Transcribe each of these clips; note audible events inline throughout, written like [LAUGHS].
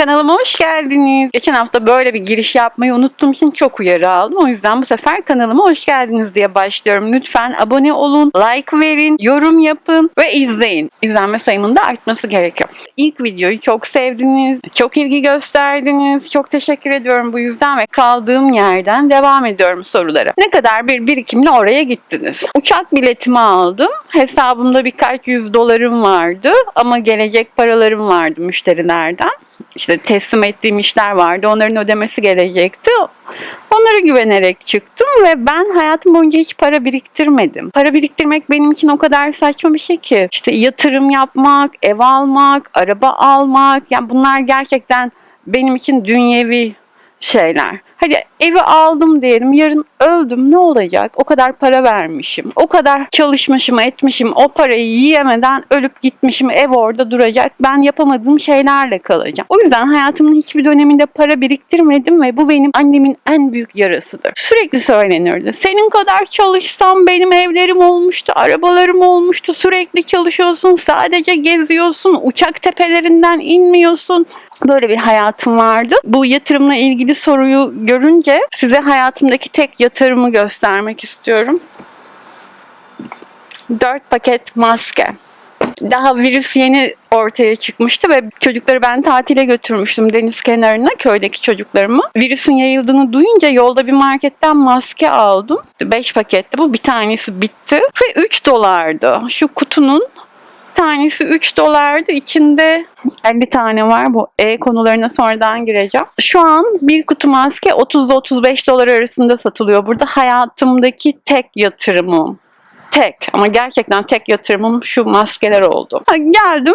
Kanalıma hoş geldiniz. Geçen hafta böyle bir giriş yapmayı unuttuğum için çok uyarı aldım. O yüzden bu sefer kanalıma hoş geldiniz diye başlıyorum. Lütfen abone olun, like verin, yorum yapın ve izleyin. İzlenme sayımın da artması gerekiyor. İlk videoyu çok sevdiniz, çok ilgi gösterdiniz. Çok teşekkür ediyorum bu yüzden ve kaldığım yerden devam ediyorum sorulara. Ne kadar bir birikimle oraya gittiniz? Uçak biletimi aldım. Hesabımda birkaç yüz dolarım vardı ama gelecek paralarım vardı müşterilerden işte teslim ettiğim işler vardı. Onların ödemesi gelecekti. Onlara güvenerek çıktım ve ben hayatım boyunca hiç para biriktirmedim. Para biriktirmek benim için o kadar saçma bir şey ki. İşte yatırım yapmak, ev almak, araba almak. Yani bunlar gerçekten benim için dünyevi şeyler. Hadi evi aldım diyelim yarın öldüm ne olacak? O kadar para vermişim. O kadar çalışmışım etmişim. O parayı yiyemeden ölüp gitmişim. Ev orada duracak. Ben yapamadığım şeylerle kalacağım. O yüzden hayatımın hiçbir döneminde para biriktirmedim ve bu benim annemin en büyük yarasıdır. Sürekli söylenirdi. Senin kadar çalışsam benim evlerim olmuştu, arabalarım olmuştu. Sürekli çalışıyorsun, sadece geziyorsun, uçak tepelerinden inmiyorsun böyle bir hayatım vardı. Bu yatırımla ilgili soruyu görünce size hayatımdaki tek yatırımı göstermek istiyorum. 4 paket maske. Daha virüs yeni ortaya çıkmıştı ve çocukları ben tatile götürmüştüm deniz kenarına köydeki çocuklarımı. Virüsün yayıldığını duyunca yolda bir marketten maske aldım. 5 paketti bu bir tanesi bitti ve 3 dolardı. Şu kutunun tanesi 3 dolardı. İçinde 50 tane var. Bu E konularına sonradan gireceğim. Şu an bir kutu maske 30 ile 35 dolar arasında satılıyor. Burada hayatımdaki tek yatırımım. Tek ama gerçekten tek yatırımım şu maskeler oldu. Geldim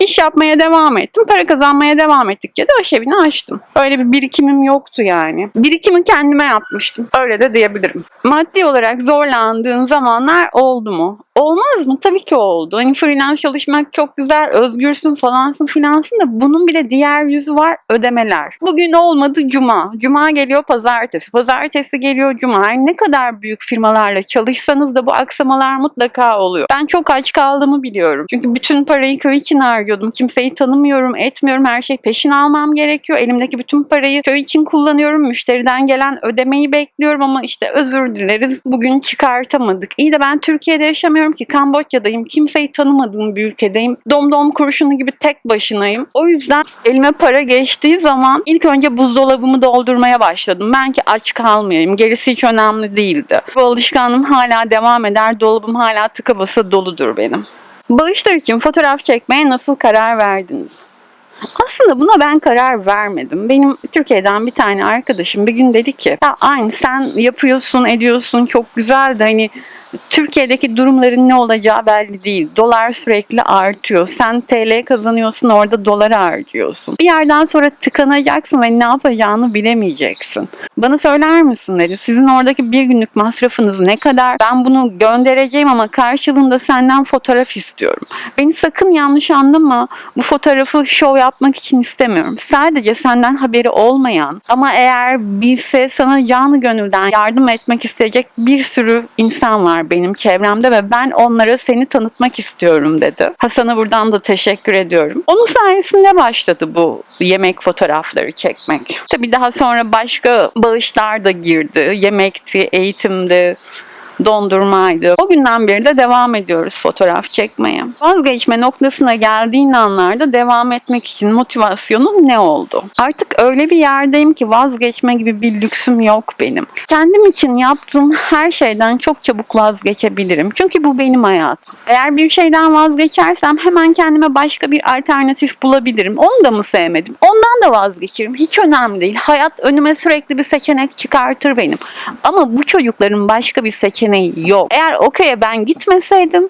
İş yapmaya devam ettim. Para kazanmaya devam ettikçe de aşevini açtım. Öyle bir birikimim yoktu yani. Birikimi kendime yapmıştım. Öyle de diyebilirim. Maddi olarak zorlandığın zamanlar oldu mu? Olmaz mı? Tabii ki oldu. Hani freelance çalışmak çok güzel, özgürsün falansın finansın da bunun bile diğer yüzü var ödemeler. Bugün olmadı cuma. Cuma geliyor pazartesi. Pazartesi geliyor cuma. Her ne kadar büyük firmalarla çalışsanız da bu aksamalar mutlaka oluyor. Ben çok aç kaldığımı biliyorum. Çünkü bütün parayı köy için harcıyordum. Kimseyi tanımıyorum, etmiyorum. Her şey peşin almam gerekiyor. Elimdeki bütün parayı köy için kullanıyorum. Müşteriden gelen ödemeyi bekliyorum ama işte özür dileriz. Bugün çıkartamadık. İyi de ben Türkiye'de yaşamıyorum ki. Kamboçya'dayım. Kimseyi tanımadığım bir ülkedeyim. Domdom kurşunu gibi tek başınayım. O yüzden elime para geçtiği zaman ilk önce buzdolabımı doldurmaya başladım. Ben ki aç kalmayayım. Gerisi hiç önemli değildi. Bu alışkanlığım hala devam eder. Dolabım hala tıka basa doludur benim. Bağışlar için fotoğraf çekmeye nasıl karar verdiniz? Aslında buna ben karar vermedim. Benim Türkiye'den bir tane arkadaşım bir gün dedi ki ya aynı sen yapıyorsun ediyorsun çok güzel de hani Türkiye'deki durumların ne olacağı belli değil. Dolar sürekli artıyor. Sen TL kazanıyorsun orada dolar harcıyorsun. Bir yerden sonra tıkanacaksın ve ne yapacağını bilemeyeceksin. Bana söyler misin dedi. Sizin oradaki bir günlük masrafınız ne kadar? Ben bunu göndereceğim ama karşılığında senden fotoğraf istiyorum. Beni sakın yanlış anlama. Bu fotoğrafı şov yapmak için istemiyorum. Sadece senden haberi olmayan ama eğer bilse sana canı gönülden yardım etmek isteyecek bir sürü insan var benim çevremde ve ben onlara seni tanıtmak istiyorum dedi. Hasan'a buradan da teşekkür ediyorum. Onun sayesinde başladı bu yemek fotoğrafları çekmek. Tabii daha sonra başka bağışlar da girdi. Yemekti, eğitimdi, dondurmaydı. O günden beri de devam ediyoruz fotoğraf çekmeye. Vazgeçme noktasına geldiğin anlarda devam etmek için motivasyonun ne oldu? Artık öyle bir yerdeyim ki vazgeçme gibi bir lüksüm yok benim. Kendim için yaptığım her şeyden çok çabuk vazgeçebilirim. Çünkü bu benim hayatım. Eğer bir şeyden vazgeçersem hemen kendime başka bir alternatif bulabilirim. Onu da mı sevmedim? Ondan da vazgeçerim. Hiç önemli değil. Hayat önüme sürekli bir seçenek çıkartır benim. Ama bu çocukların başka bir seçeneği yok. Eğer okey'e ben gitmeseydim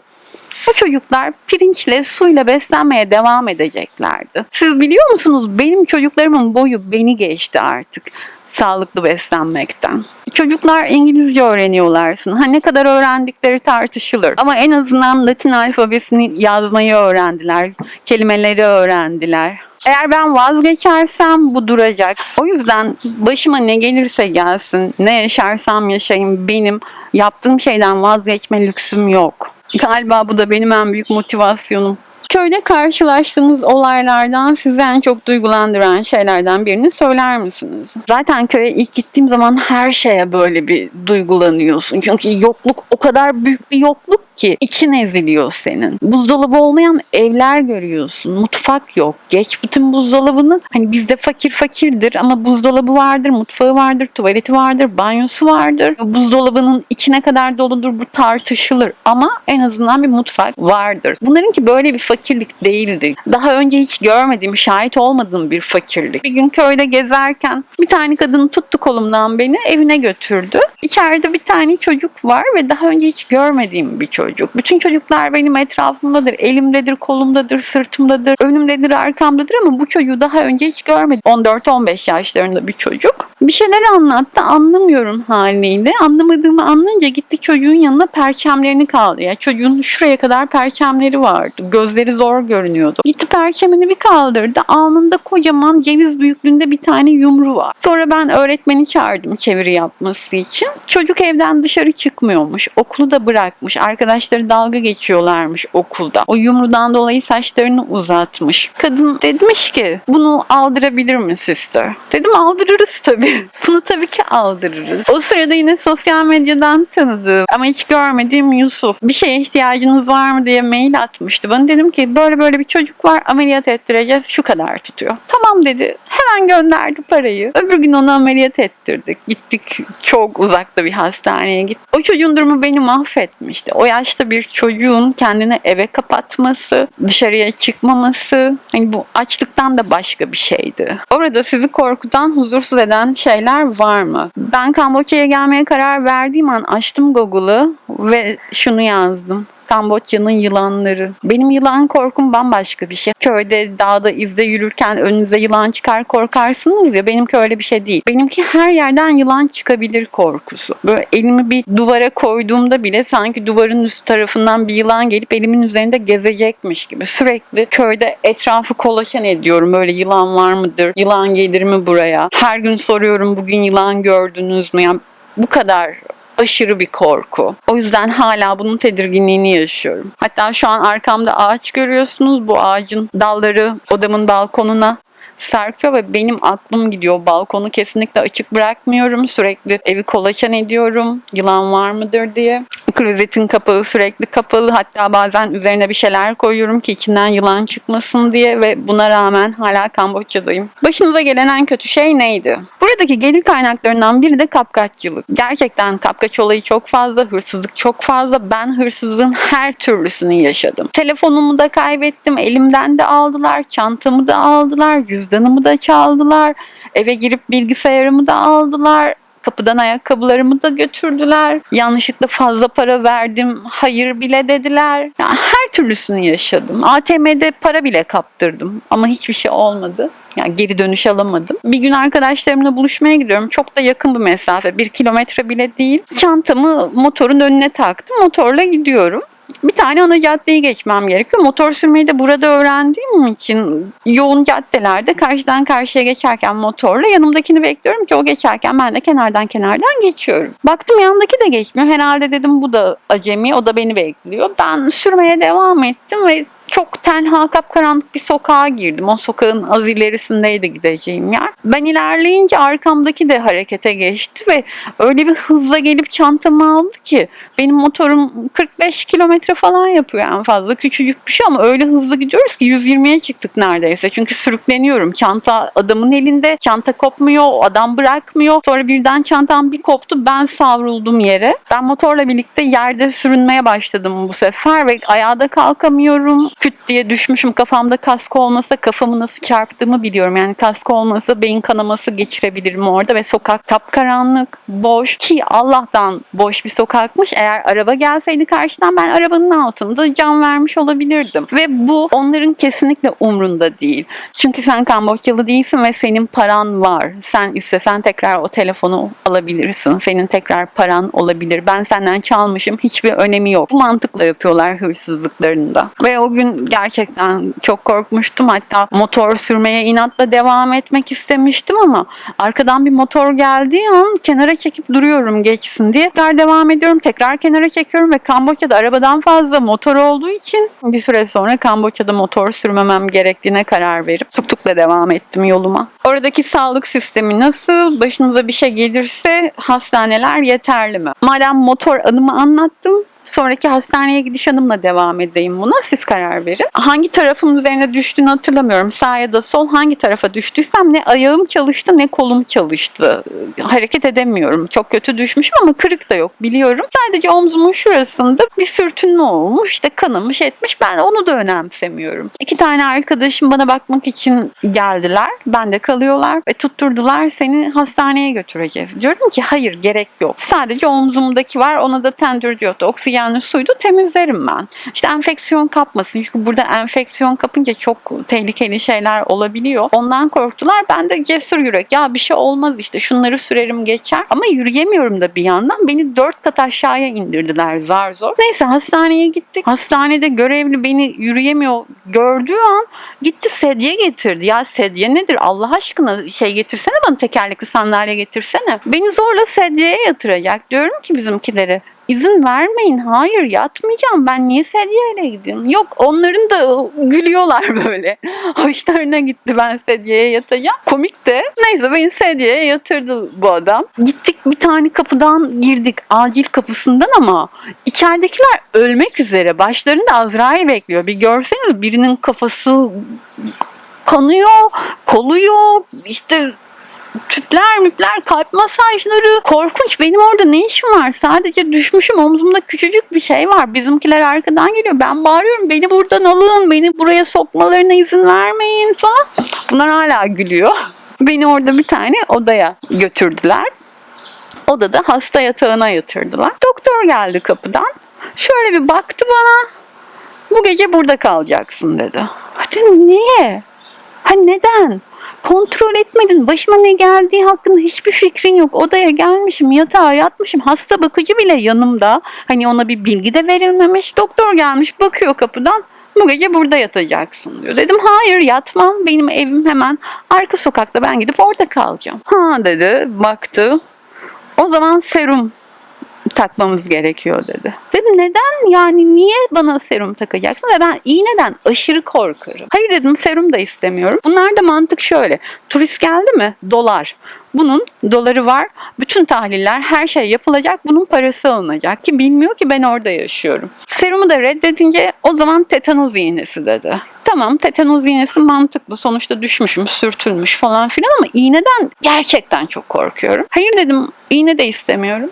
o çocuklar pirinçle, suyla beslenmeye devam edeceklerdi. Siz biliyor musunuz benim çocuklarımın boyu beni geçti artık sağlıklı beslenmekten. Çocuklar İngilizce öğreniyorlarsın. Ha ne kadar öğrendikleri tartışılır. Ama en azından Latin alfabesini yazmayı öğrendiler. Kelimeleri öğrendiler. Eğer ben vazgeçersem bu duracak. O yüzden başıma ne gelirse gelsin, ne yaşarsam yaşayayım benim yaptığım şeyden vazgeçme lüksüm yok. Galiba bu da benim en büyük motivasyonum. Köyde karşılaştığınız olaylardan sizi en çok duygulandıran şeylerden birini söyler misiniz? Zaten köye ilk gittiğim zaman her şeye böyle bir duygulanıyorsun. Çünkü yokluk o kadar büyük bir yokluk ki için eziliyor senin. Buzdolabı olmayan evler görüyorsun. Mutfak yok. Geç bütün buzdolabını. Hani bizde fakir fakirdir ama buzdolabı vardır, mutfağı vardır, tuvaleti vardır, banyosu vardır. Buzdolabının içine kadar doludur bu tartışılır ama en azından bir mutfak vardır. Bunlarınki böyle bir fakirlik değildi. Daha önce hiç görmediğim, şahit olmadığım bir fakirlik. Bir gün köyde gezerken bir tane kadın tuttu kolumdan beni evine götürdü. İçeride bir tane çocuk var ve daha önce hiç görmediğim bir çocuk. Bütün çocuklar benim etrafımdadır, elimdedir, kolumdadır, sırtımdadır, önümdedir, arkamdadır ama bu çocuğu daha önce hiç görmedim. 14-15 yaşlarında bir çocuk. Bir şeyler anlattı, anlamıyorum haliyle. Anlamadığımı anlayınca gitti çocuğun yanına perçemlerini kaldı. Ya çocuğun şuraya kadar perçemleri vardı. Gözleri zor görünüyordu. Gitti perçemini bir kaldırdı. Alnında kocaman ceviz büyüklüğünde bir tane yumru var. Sonra ben öğretmeni çağırdım çeviri yapması için. Çocuk evden dışarı çıkmıyormuş. Okulu da bırakmış. Arkadaşları dalga geçiyorlarmış okulda. O yumrudan dolayı saçlarını uzatmış. Kadın demiş ki bunu aldırabilir mi sister? Dedim aldırırız tabii. [LAUGHS] Bunu tabii ki aldırırız. O sırada yine sosyal medyadan tanıdığım ama hiç görmediğim Yusuf bir şeye ihtiyacınız var mı diye mail atmıştı. Bana dedim ki böyle böyle bir çocuk var ameliyat ettireceğiz şu kadar tutuyor. Tamam dedi. Hemen gönderdi parayı. Öbür gün onu ameliyat ettirdik. Gittik çok uzakta bir hastaneye gittik. O çocuğun durumu beni mahvetmişti. O yaşta bir çocuğun kendini eve kapatması, dışarıya çıkmaması, hani bu açlıktan da başka bir şeydi. Orada sizi korkutan, huzursuz eden şeyler var mı? Ben Kamboçya'ya gelmeye karar verdiğim an açtım Google'ı ve şunu yazdım. Kamboçya'nın yılanları. Benim yılan korkum bambaşka bir şey. Köyde, dağda, izde yürürken önünüze yılan çıkar korkarsınız ya. Benimki öyle bir şey değil. Benimki her yerden yılan çıkabilir korkusu. Böyle elimi bir duvara koyduğumda bile sanki duvarın üst tarafından bir yılan gelip elimin üzerinde gezecekmiş gibi. Sürekli köyde etrafı kolaçan ediyorum. Böyle yılan var mıdır? Yılan gelir mi buraya? Her gün soruyorum bugün yılan gördünüz mü? Yani bu kadar aşırı bir korku. O yüzden hala bunun tedirginliğini yaşıyorum. Hatta şu an arkamda ağaç görüyorsunuz. Bu ağacın dalları odamın balkonuna sarkıyor ve benim aklım gidiyor. Balkonu kesinlikle açık bırakmıyorum. Sürekli evi kolaçan ediyorum. Yılan var mıdır diye. Klozetin kapağı sürekli kapalı. Hatta bazen üzerine bir şeyler koyuyorum ki içinden yılan çıkmasın diye ve buna rağmen hala Kamboçya'dayım. Başınıza gelen en kötü şey neydi? Buradaki gelir kaynaklarından biri de kapkaççılık. Gerçekten kapkaç olayı çok fazla, hırsızlık çok fazla. Ben hırsızlığın her türlüsünü yaşadım. Telefonumu da kaybettim, elimden de aldılar, çantamı da aldılar, cüzdanımı da çaldılar, eve girip bilgisayarımı da aldılar. Kapıdan ayakkabılarımı da götürdüler. Yanlışlıkla fazla para verdim. Hayır bile dediler. Yani her türlüsünü yaşadım. ATM'de para bile kaptırdım. Ama hiçbir şey olmadı. Yani geri dönüş alamadım. Bir gün arkadaşlarımla buluşmaya gidiyorum. Çok da yakın bir mesafe. Bir kilometre bile değil. Çantamı motorun önüne taktım. Motorla gidiyorum bir tane ana caddeyi geçmem gerekiyor. Motor sürmeyi de burada öğrendiğim için yoğun caddelerde karşıdan karşıya geçerken motorla yanımdakini bekliyorum ki o geçerken ben de kenardan kenardan geçiyorum. Baktım yanındaki de geçmiyor. Herhalde dedim bu da acemi o da beni bekliyor. Ben sürmeye devam ettim ve çok tenha kapkaranlık bir sokağa girdim. O sokağın az ilerisindeydi gideceğim yer. Ben ilerleyince arkamdaki de harekete geçti ve öyle bir hızla gelip çantamı aldı ki benim motorum 45 kilometre falan yapıyor en fazla. Küçücük bir şey ama öyle hızlı gidiyoruz ki 120'ye çıktık neredeyse. Çünkü sürükleniyorum. Çanta adamın elinde. Çanta kopmuyor. Adam bırakmıyor. Sonra birden çantam bir koptu. Ben savruldum yere. Ben motorla birlikte yerde sürünmeye başladım bu sefer ve ayağa kalkamıyorum küt diye düşmüşüm. Kafamda kask olmasa kafamı nasıl çarptığımı biliyorum. Yani kask olmasa beyin kanaması geçirebilirim orada ve sokak kapkaranlık, boş ki Allah'tan boş bir sokakmış. Eğer araba gelseydi karşıdan ben arabanın altında can vermiş olabilirdim. Ve bu onların kesinlikle umrunda değil. Çünkü sen Kamboçyalı değilsin ve senin paran var. Sen istesen tekrar o telefonu alabilirsin. Senin tekrar paran olabilir. Ben senden çalmışım. Hiçbir önemi yok. Bu mantıkla yapıyorlar hırsızlıklarında. Ve o gün gün gerçekten çok korkmuştum. Hatta motor sürmeye inatla devam etmek istemiştim ama arkadan bir motor geldiği an kenara çekip duruyorum geçsin diye. Tekrar devam ediyorum. Tekrar kenara çekiyorum ve Kamboçya'da arabadan fazla motor olduğu için bir süre sonra Kamboçya'da motor sürmemem gerektiğine karar verip tuk tukla devam ettim yoluma. Oradaki sağlık sistemi nasıl? Başınıza bir şey gelirse hastaneler yeterli mi? Madem motor adımı anlattım, Sonraki hastaneye gidiş adımla devam edeyim buna. Siz karar verin. Hangi tarafım üzerine düştüğünü hatırlamıyorum. Sağ ya da sol hangi tarafa düştüysem ne ayağım çalıştı ne kolum çalıştı. Hareket edemiyorum. Çok kötü düşmüşüm ama kırık da yok biliyorum. Sadece omzumun şurasında bir sürtünme olmuş. İşte kanamış etmiş. Ben onu da önemsemiyorum. İki tane arkadaşım bana bakmak için geldiler. Bende kalıyorlar ve tutturdular seni hastaneye götüreceğiz. Diyorum ki hayır gerek yok. Sadece omzumdaki var. Ona da tendür diyordu. Oksijenli suydu temizlerim ben. İşte enfeksiyon kapmasın. Çünkü burada enfeksiyon kapınca çok tehlikeli şeyler olabiliyor. Ondan korktular. Ben de cesur yürek. Ya bir şey olmaz işte şunları sürerim geçer. Ama yürüyemiyorum da bir yandan. Beni dört kat aşağıya indirdiler zar zor. Neyse hastaneye gittik. Hastanede görevli beni yürüyemiyor gördüğü an gitti sedye getirdi. Ya sedye nedir Allah aşkına şey getirsene bana tekerlekli sandalye getirsene. Beni zorla sedyeye yatıracak. Diyorum ki bizimkilere İzin vermeyin. Hayır yatmayacağım. Ben niye sedyeyle gideyim? Yok onların da gülüyorlar [LAUGHS] böyle. Hoşlarına gitti ben sedyeye yatacağım. Komik de. Neyse beni sedyeye yatırdı bu adam. Gittik bir tane kapıdan girdik. Acil kapısından ama içeridekiler ölmek üzere. Başlarında Azrail bekliyor. Bir görseniz birinin kafası kanıyor, kolu yok, işte tüpler müpler kalp masajları. Korkunç benim orada ne işim var? Sadece düşmüşüm omzumda küçücük bir şey var. Bizimkiler arkadan geliyor. Ben bağırıyorum beni buradan alın beni buraya sokmalarına izin vermeyin falan. Bunlar hala gülüyor. [LAUGHS] Beni orada bir tane odaya götürdüler. Odada hasta yatağına yatırdılar. Doktor geldi kapıdan. Şöyle bir baktı bana. Bu gece burada kalacaksın dedi. Dedim niye? Ha neden? Kontrol etmedin. Başıma ne geldiği hakkında hiçbir fikrin yok. Odaya gelmişim, yatağa yatmışım. Hasta bakıcı bile yanımda. Hani ona bir bilgi de verilmemiş. Doktor gelmiş, bakıyor kapıdan. Bu gece burada yatacaksın diyor. Dedim hayır yatmam. Benim evim hemen arka sokakta. Ben gidip orada kalacağım. Ha dedi, baktı. O zaman serum takmamız gerekiyor dedi. Dedim neden yani niye bana serum takacaksın ve ben iğneden aşırı korkarım. Hayır dedim serum da istemiyorum. Bunlar da mantık şöyle. Turist geldi mi? Dolar. Bunun doları var. Bütün tahliller her şey yapılacak. Bunun parası alınacak ki bilmiyor ki ben orada yaşıyorum. Serumu da reddedince o zaman tetanoz iğnesi dedi. Tamam tetanoz iğnesi mantıklı. Sonuçta düşmüşüm, sürtülmüş falan filan ama iğneden gerçekten çok korkuyorum. Hayır dedim iğne de istemiyorum.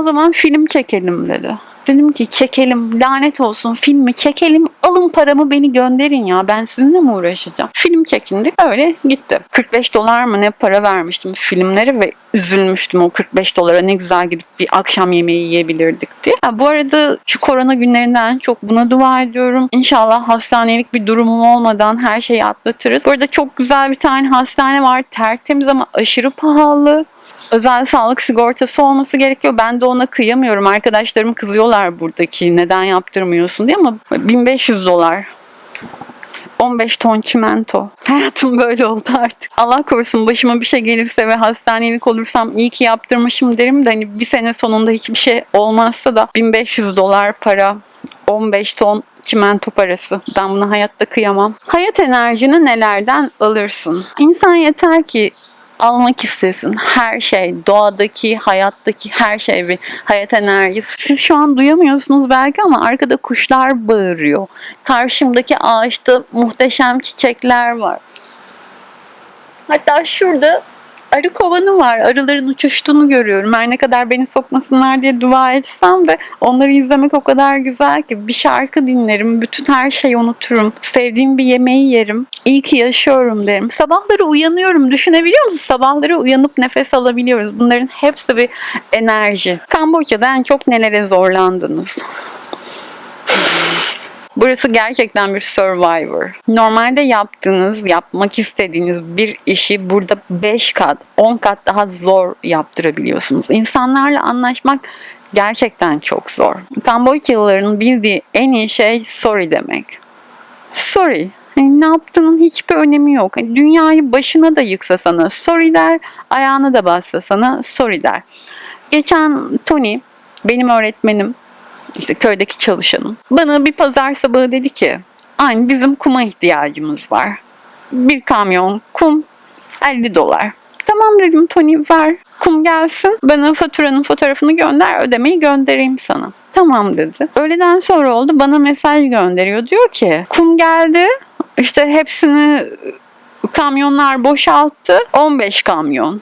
O zaman film çekelim dedi. Dedim ki çekelim lanet olsun filmi çekelim alın paramı beni gönderin ya ben sizinle mi uğraşacağım. Film çekindik öyle gitti. 45 dolar mı ne para vermiştim filmleri ve üzülmüştüm o 45 dolara ne güzel gidip bir akşam yemeği yiyebilirdik diye. Ha, bu arada şu korona günlerinden çok buna dua ediyorum. İnşallah hastanelik bir durumum olmadan her şeyi atlatırız. Bu arada çok güzel bir tane hastane var tertemiz ama aşırı pahalı özel sağlık sigortası olması gerekiyor. Ben de ona kıyamıyorum. Arkadaşlarım kızıyorlar buradaki neden yaptırmıyorsun diye ama 1500 dolar. 15 ton çimento. [LAUGHS] Hayatım böyle oldu artık. Allah korusun başıma bir şey gelirse ve hastanelik olursam iyi ki yaptırmışım derim de hani bir sene sonunda hiçbir şey olmazsa da 1500 dolar para 15 ton çimento parası. Ben buna hayatta kıyamam. Hayat enerjini nelerden alırsın? İnsan yeter ki almak istesin. Her şey, doğadaki, hayattaki her şey bir hayat enerjisi. Siz şu an duyamıyorsunuz belki ama arkada kuşlar bağırıyor. Karşımdaki ağaçta muhteşem çiçekler var. Hatta şurada arı kovanı var. Arıların uçuştuğunu görüyorum. Her ne kadar beni sokmasınlar diye dua etsem de onları izlemek o kadar güzel ki. Bir şarkı dinlerim. Bütün her şeyi unuturum. Sevdiğim bir yemeği yerim. İyi ki yaşıyorum derim. Sabahları uyanıyorum. Düşünebiliyor musun? Sabahları uyanıp nefes alabiliyoruz. Bunların hepsi bir enerji. Kamboçya'da en çok nelere zorlandınız? Burası gerçekten bir survivor. Normalde yaptığınız, yapmak istediğiniz bir işi burada 5 kat, 10 kat daha zor yaptırabiliyorsunuz. İnsanlarla anlaşmak gerçekten çok zor. Kamboçyalıların bildiği en iyi şey sorry demek. Sorry. Yani ne yaptığının hiçbir önemi yok. Hani dünyayı başına da yıksa sana sorry der, ayağını da bassa sana sorry der. Geçen Tony, benim öğretmenim, işte köydeki çalışanım. Bana bir pazar sabahı dedi ki, aynı bizim kuma ihtiyacımız var. Bir kamyon kum 50 dolar. Tamam dedim Tony ver kum gelsin. Bana faturanın fotoğrafını gönder ödemeyi göndereyim sana. Tamam dedi. Öğleden sonra oldu bana mesaj gönderiyor. Diyor ki kum geldi işte hepsini kamyonlar boşalttı. 15 kamyon.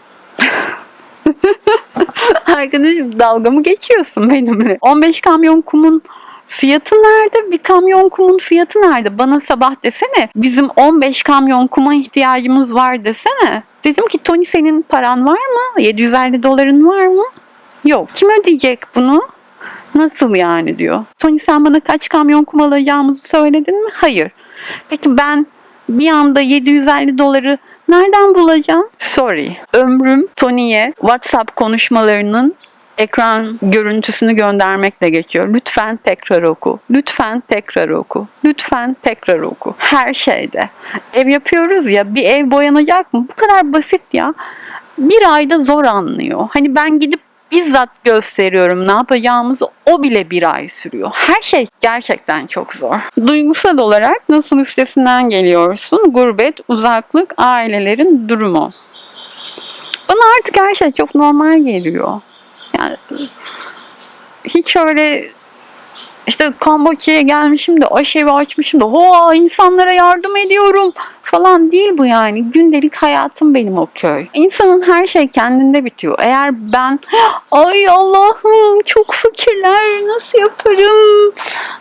[LAUGHS] Arkadaşım dalga mı geçiyorsun benimle? 15 kamyon kumun fiyatı nerede? Bir kamyon kumun fiyatı nerede? Bana sabah desene bizim 15 kamyon kuma ihtiyacımız var desene. Dedim ki Tony senin paran var mı? 750 doların var mı? Yok. Kim ödeyecek bunu? Nasıl yani diyor. Tony sen bana kaç kamyon kum alacağımızı söyledin mi? Hayır. Peki ben bir anda 750 doları nereden bulacağım? Sorry. Ömrüm Tony'ye WhatsApp konuşmalarının ekran görüntüsünü göndermekle geçiyor. Lütfen tekrar oku. Lütfen tekrar oku. Lütfen tekrar oku. Her şeyde. Ev yapıyoruz ya bir ev boyanacak mı? Bu kadar basit ya. Bir ayda zor anlıyor. Hani ben gidip bizzat gösteriyorum ne yapacağımızı o bile bir ay sürüyor. Her şey gerçekten çok zor. Duygusal olarak nasıl üstesinden geliyorsun? Gurbet, uzaklık, ailelerin durumu. Bana artık her şey çok normal geliyor. Yani hiç öyle işte Kamboçya'ya gelmişim de aşevi açmışım da hoa insanlara yardım ediyorum falan değil bu yani. Gündelik hayatım benim o köy. İnsanın her şey kendinde bitiyor. Eğer ben ay Allah'ım çok fakirler nasıl yaparım?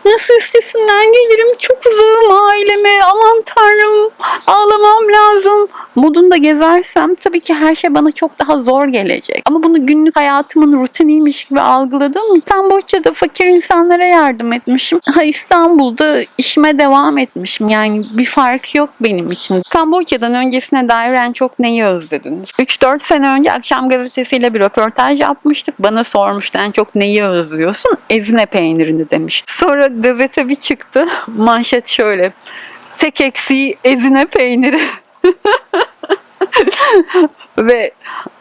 Nasıl üstesinden gelirim? Çok uzağım aileme. Aman tanrım ağlamam lazım. Modunda gezersem tabii ki her şey bana çok daha zor gelecek. Ama bunu günlük hayatımın rutiniymiş gibi algıladım. Kamboçya'da fakir insanlara yardım etmişim. Ha İstanbul'da işime devam etmişim. Yani bir fark yok benim için. Kamboçya'dan öncesine dair en çok neyi özlediniz? 3-4 sene önce akşam gazetesiyle bir röportaj yapmıştık. Bana sormuştu en çok neyi özlüyorsun? Ezine peynirini demişti. Sonra gazete bir çıktı. [LAUGHS] Manşet şöyle. Tek eksiği ezine peyniri. [LAUGHS] Ve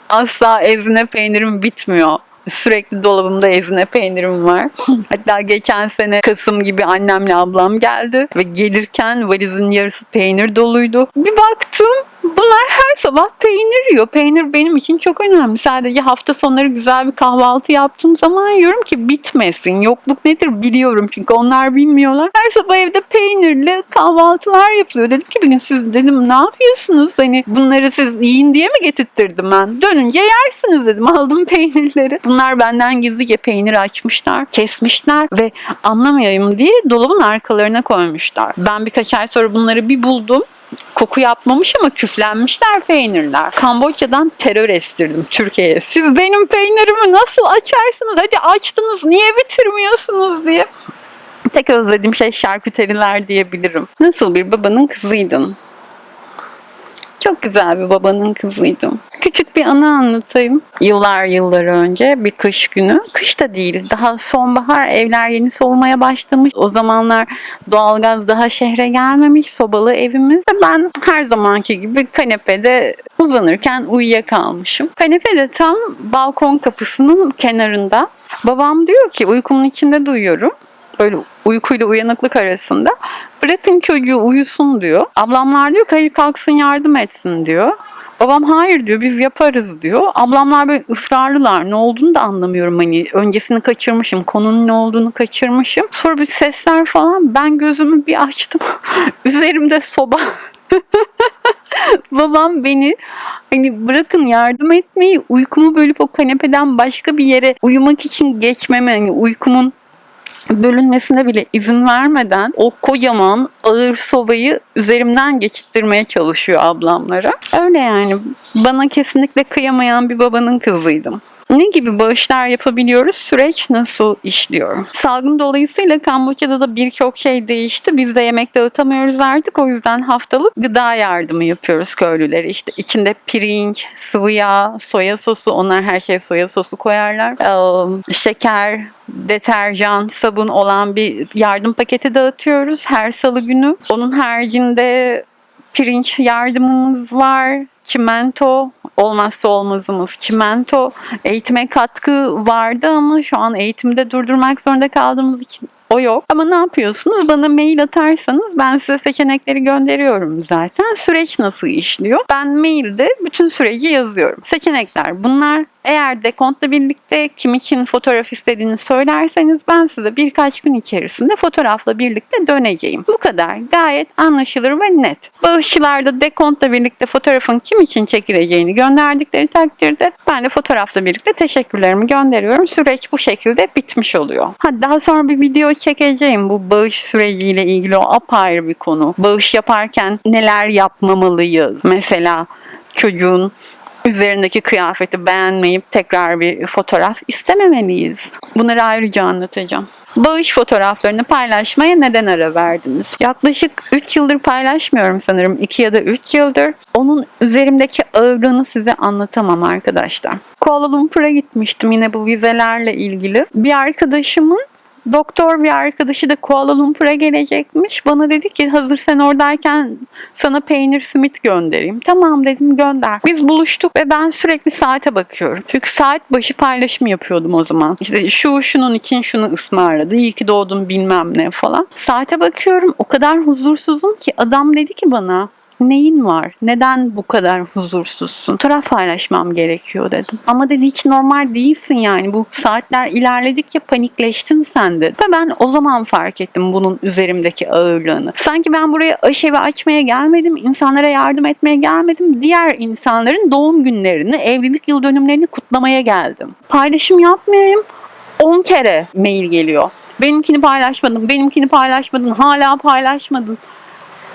asla ezine peynirim bitmiyor. Sürekli dolabımda ezine peynirim var. [LAUGHS] Hatta geçen sene Kasım gibi annemle ablam geldi ve gelirken valizin yarısı peynir doluydu. Bir baktım bunlar her sabah peynir yiyor. Peynir benim için çok önemli. Sadece hafta sonları güzel bir kahvaltı yaptığım zaman yiyorum ki bitmesin. Yokluk nedir biliyorum çünkü onlar bilmiyorlar. Her sabah evde peynirli kahvaltılar yapılıyor. Dedim ki bir gün siz dedim ne yapıyorsunuz? Hani bunları siz yiyin diye mi getirttirdim ben? Dönünce yersiniz dedim. [LAUGHS] Aldım peynirleri. Bunlar benden gizlice peynir açmışlar, kesmişler ve anlamayayım diye dolabın arkalarına koymuşlar. Ben birkaç ay sonra bunları bir buldum koku yapmamış ama küflenmişler peynirler. Kamboçya'dan terör estirdim Türkiye'ye. Siz benim peynirimi nasıl açarsınız? Hadi açtınız niye bitirmiyorsunuz diye. Tek özlediğim şey şarküteriler diyebilirim. Nasıl bir babanın kızıydın? Çok güzel bir babanın kızıydım. Küçük bir anı anlatayım. Yıllar yıllar önce bir kış günü. Kış da değil. Daha sonbahar evler yeni soğumaya başlamış. O zamanlar doğalgaz daha şehre gelmemiş. Sobalı evimiz. Ben her zamanki gibi kanepede uzanırken uyuyakalmışım. Kanepede tam balkon kapısının kenarında. Babam diyor ki uykumun içinde duyuyorum böyle uykuyla uyanıklık arasında. Bırakın çocuğu uyusun diyor. Ablamlar diyor ki hayır kalksın yardım etsin diyor. Babam hayır diyor biz yaparız diyor. Ablamlar böyle ısrarlılar. Ne olduğunu da anlamıyorum hani. Öncesini kaçırmışım. Konunun ne olduğunu kaçırmışım. Sonra bir sesler falan. Ben gözümü bir açtım. [LAUGHS] Üzerimde soba. [LAUGHS] Babam beni hani bırakın yardım etmeyi uykumu bölüp o kanepeden başka bir yere uyumak için geçmeme hani uykumun bölünmesine bile izin vermeden o kocaman ağır sobayı üzerimden geçittirmeye çalışıyor ablamlara. Öyle yani bana kesinlikle kıyamayan bir babanın kızıydım. Ne gibi bağışlar yapabiliyoruz? Süreç nasıl işliyor? Salgın dolayısıyla Kamboçya'da da birçok şey değişti. Biz de yemek dağıtamıyoruz artık. O yüzden haftalık gıda yardımı yapıyoruz köylülere. İşte içinde pirinç, sıvı yağ, soya sosu. Onlar her şeye soya sosu koyarlar. Ee, şeker, deterjan, sabun olan bir yardım paketi dağıtıyoruz her salı günü. Onun haricinde pirinç yardımımız var. Çimento olmazsa olmazımız çimento. Eğitime katkı vardı ama şu an eğitimde durdurmak zorunda kaldığımız için o yok. Ama ne yapıyorsunuz? Bana mail atarsanız ben size seçenekleri gönderiyorum zaten. Süreç nasıl işliyor? Ben mailde bütün süreci yazıyorum. Seçenekler bunlar. Eğer dekontla birlikte kim için fotoğraf istediğini söylerseniz ben size birkaç gün içerisinde fotoğrafla birlikte döneceğim. Bu kadar. Gayet anlaşılır ve net. Bağışçılar da dekontla birlikte fotoğrafın kim için çekileceğini gönderdikleri takdirde ben de fotoğrafla birlikte teşekkürlerimi gönderiyorum. Süreç bu şekilde bitmiş oluyor. Ha, daha sonra bir video çekeceğim bu bağış süreciyle ilgili o apayrı bir konu. Bağış yaparken neler yapmamalıyız? Mesela çocuğun üzerindeki kıyafeti beğenmeyip tekrar bir fotoğraf istememeliyiz. Bunları ayrıca anlatacağım. Bağış fotoğraflarını paylaşmaya neden ara verdiniz? Yaklaşık 3 yıldır paylaşmıyorum sanırım. 2 ya da 3 yıldır. Onun üzerimdeki ağırlığını size anlatamam arkadaşlar. Kuala Lumpur'a gitmiştim yine bu vizelerle ilgili. Bir arkadaşımın doktor bir arkadaşı da Kuala Lumpur'a gelecekmiş. Bana dedi ki hazır sen oradayken sana peynir simit göndereyim. Tamam dedim gönder. Biz buluştuk ve ben sürekli saate bakıyorum. Çünkü saat başı paylaşım yapıyordum o zaman. İşte şu şunun için şunu ısmarladı. İyi ki doğdun bilmem ne falan. Saate bakıyorum o kadar huzursuzum ki adam dedi ki bana Neyin var? Neden bu kadar huzursuzsun? Fotoğraf paylaşmam gerekiyor dedim. Ama dedi hiç normal değilsin yani. Bu saatler ilerledikçe panikleştin sen dedi. Ve ben o zaman fark ettim bunun üzerimdeki ağırlığını. Sanki ben buraya aşevi açmaya gelmedim. insanlara yardım etmeye gelmedim. Diğer insanların doğum günlerini, evlilik yıl dönümlerini kutlamaya geldim. Paylaşım yapmayayım. 10 kere mail geliyor. Benimkini paylaşmadın, benimkini paylaşmadın, hala paylaşmadın.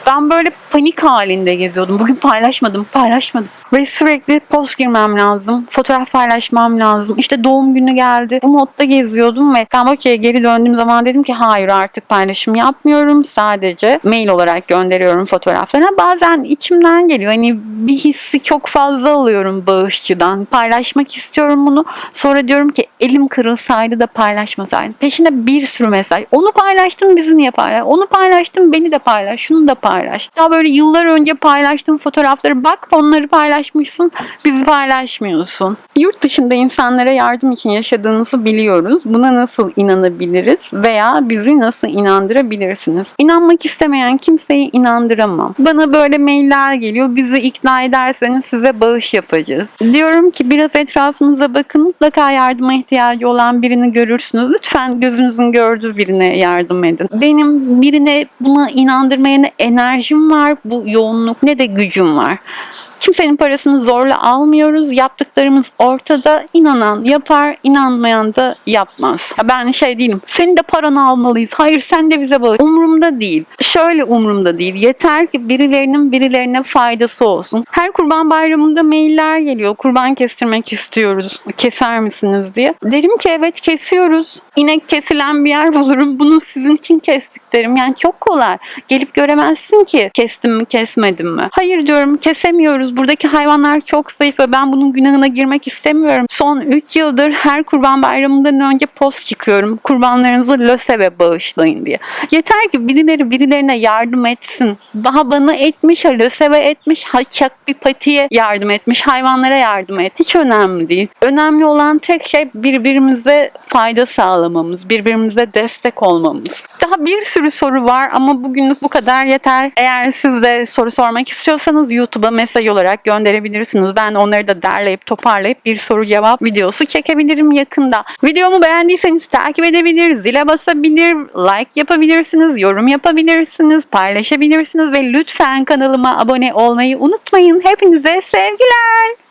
Ben böyle panik halinde geziyordum. Bugün paylaşmadım, paylaşmadım. Ve sürekli post girmem lazım. Fotoğraf paylaşmam lazım. İşte doğum günü geldi. Bu modda geziyordum ve Kamboçya'ya geri döndüğüm zaman dedim ki hayır artık paylaşım yapmıyorum. Sadece mail olarak gönderiyorum fotoğraflarına. Bazen içimden geliyor. Hani bir hissi çok fazla alıyorum bağışçıdan. Paylaşmak istiyorum bunu. Sonra diyorum ki elim kırılsaydı da paylaşmasaydım. Peşinde bir sürü mesaj. Onu paylaştım bizi niye paylaş? Onu paylaştım beni de paylaş. Şunu da paylaş. Daha böyle yıllar önce paylaştığım fotoğrafları bak onları paylaşmışsın. Bizi paylaşmıyorsun. Yurt dışında insanlara yardım için yaşadığınızı biliyoruz. Buna nasıl inanabiliriz veya bizi nasıl inandırabilirsiniz? İnanmak istemeyen kimseyi inandıramam. Bana böyle mailler geliyor. Bizi ikna ederseniz size bağış yapacağız. Diyorum ki biraz etrafınıza bakın. Mutlaka yardıma ihtiyacı olan birini görürsünüz. Lütfen gözünüzün gördüğü birine yardım edin. Benim birine buna inandırmaya ne enerjim var, bu yoğunluk ne de gücüm var. Kimsenin parasını zorla almıyoruz. Yaptıklarımız ortada. İnanan yapar, inanmayan da yapmaz. Ya ben şey değilim. Senin de paranı almalıyız. Hayır sen de bize bağış. Umurumda değil. Şöyle umurumda değil. Yeter ki birilerinin birilerine faydası olsun. Her kurban bayramında mailler geliyor. Kurban kestirmek istiyoruz. Keser misiniz diye. Derim ki evet kesiyoruz. İnek kesilen bir yer bulurum. Bunu sizin için kestik derim. Yani çok kolay. Gelip göremezsin ki kestim mi kesmedim mi. Hayır diyorum kesemiyoruz. Buradaki hayvanlar çok zayıf ve ben bunun günahına girmek istemiyorum. Son 3 yıldır her kurban bayramından önce post çıkıyorum. Kurbanlarınızı LÖSEV'e bağışlayın diye. Yeter ki birileri birilerine yardım etsin. Daha bana etmiş, LÖSEV'e etmiş, ha çak bir patiye yardım etmiş, hayvanlara yardım et. Hiç önemli değil. Önemli olan tek şey birbirimize fayda sağlamamız, birbirimize destek olmamız. Daha bir sürü soru var ama bugünlük bu kadar yeter. Eğer siz de soru sormak istiyorsanız YouTube'a mesaj olarak gönderebilirsiniz. Ben onları da derleyip toparlayıp bir soru cevap videosu çekebilirim yakında. Videomu beğendiyseniz takip edebilir, zile basabilir, like yapabilirsiniz, yorum yapabilirsiniz, paylaşabilirsiniz ve lütfen kanalıma abone olmayı unutmayın. Hepinize sevgiler.